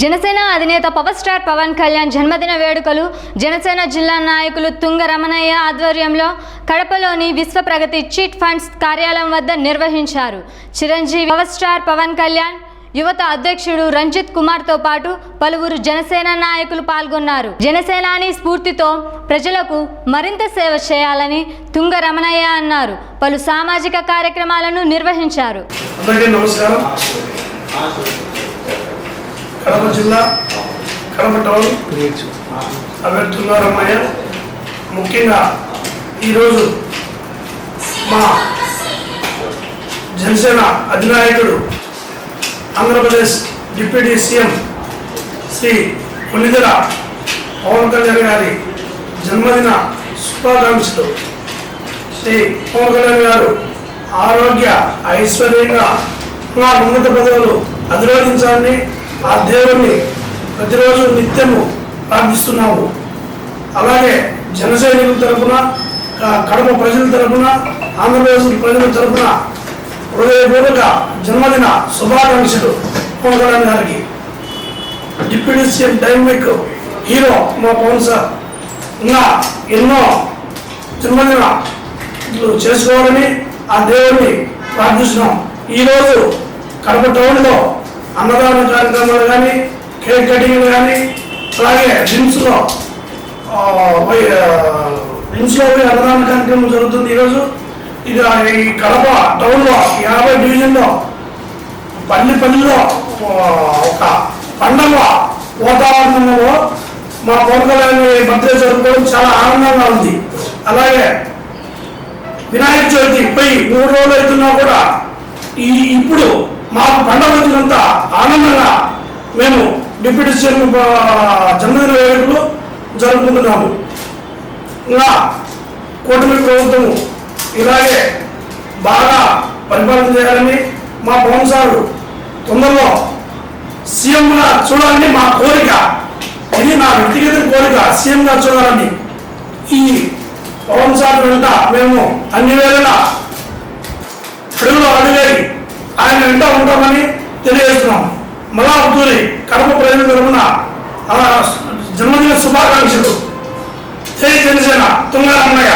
జనసేన అధినేత power star Pawan Kalyan జన్మదిన వేడుకలు జనసేన జిల్లా నాయకులు తుంగ రమణయ్య ఆధ్వర్యంలో కడపలోని విశ్వ ప్రగతి చిట్ ఫండ్స్ కార్యాలయం వద్ద నిర్వహించారు. చిరంజీవి పవర్ స్టార్ పవన్ కళ్యాణ్ యువత అధ్యక్షుడు రంజిత్ కుమార్తో పాటు పలువురు జనసేన నాయకులు పాల్గొన్నారు. జనసేనాని స్ఫూర్తితో ప్రజలకు మరింత సేవ చేయాలని తుంగ రమణయ్య అన్నారు. పలు సామాజిక కార్యక్రమాలను నిర్వహించారు. నమస్కారం. కడప జిల్లా కడప టౌన్. అభ్యర్థున్నారమ్మయ్య ముఖ్యంగా ఈరోజు మా జనసేన అధినాయకుడు ఆంధ్రప్రదేశ్ డిప్యూటీ సీఎం శ్రీ కొన్నిదెల పవన్ కళ్యాణ్ గారి జన్మదిన శుభాకాంక్షలు. శ్రీ పవన్ కళ్యాణ్ గారు ఆరోగ్య ఐశ్వర్యంగా నా ఉన్నత పదవులు అధిరోధించాలని ఆ దేవుణ్ణి ప్రతిరోజు నిత్యము ప్రార్థిస్తున్నాము. అలాగే జనసైనికుల తరఫున కడప ప్రజల తరఫున ఆంధ్రప్రదేశ్ ప్రజల తరఫున హృదయపూర్వక జన్మదిన శుభాకాంక్షలు పవన్ కళ్యాణ్ గారికి. డిప్యూటీ సీఎం డైనమిక్ హీరో మా పవన్ సార్ ఇంకా ఎన్నో జన్మదిన చేసుకోవాలని ఆ దేవుడిని ప్రార్థిస్తున్నాం. ఈరోజు కడప టౌన్లో అన్నదాన కార్యక్రమాలు కానీ కేక్ కటింగ్లు కానీ అలాగే జిమ్స్లో జిమ్స్లో పోయి అన్నదాన కార్యక్రమం జరుగుతుంది ఈరోజు. ఇది ఈ కడప టౌన్లో యాభై డివిజన్లో పల్లి పల్లిలో ఒక పండగ వాతావరణంలో మా పవన్ కళ్యాణ్ బర్త్డే జరుపుకోవడం చాలా ఆనందంగా ఉంది. అలాగే వినాయక చవితి పోయి మూడు రోజులు అవుతున్నా కూడా ఈ ఇప్పుడు మాకు పండ వచ్చినంత ఆనందంగా మేము డిప్యూటీ చైర్మన్ జన్మదిన వేడుకలు జరుపుకుంటున్నాము. ఇంకా కూటమి ప్రభుత్వం ఇలాగే బాగా పరిపాలన చేయాలని మా పవన్ సారు తొందరలో సీఎంగా చూడాలని మా కోరిక. ఇది నా వ్యక్తిగత కోరిక సీఎంగా చూడాలని. ఈ పవన్ సార్ వెంట మేము అన్ని వేళలా ఆయన వెంట ఉంటామని తెలియజేస్తున్నాం. మలాపుతూరి కడప ప్రజల తరఫున జన్మదిన శుభాకాంక్షలు. జై జనసేన తుంగరమ్మయ్య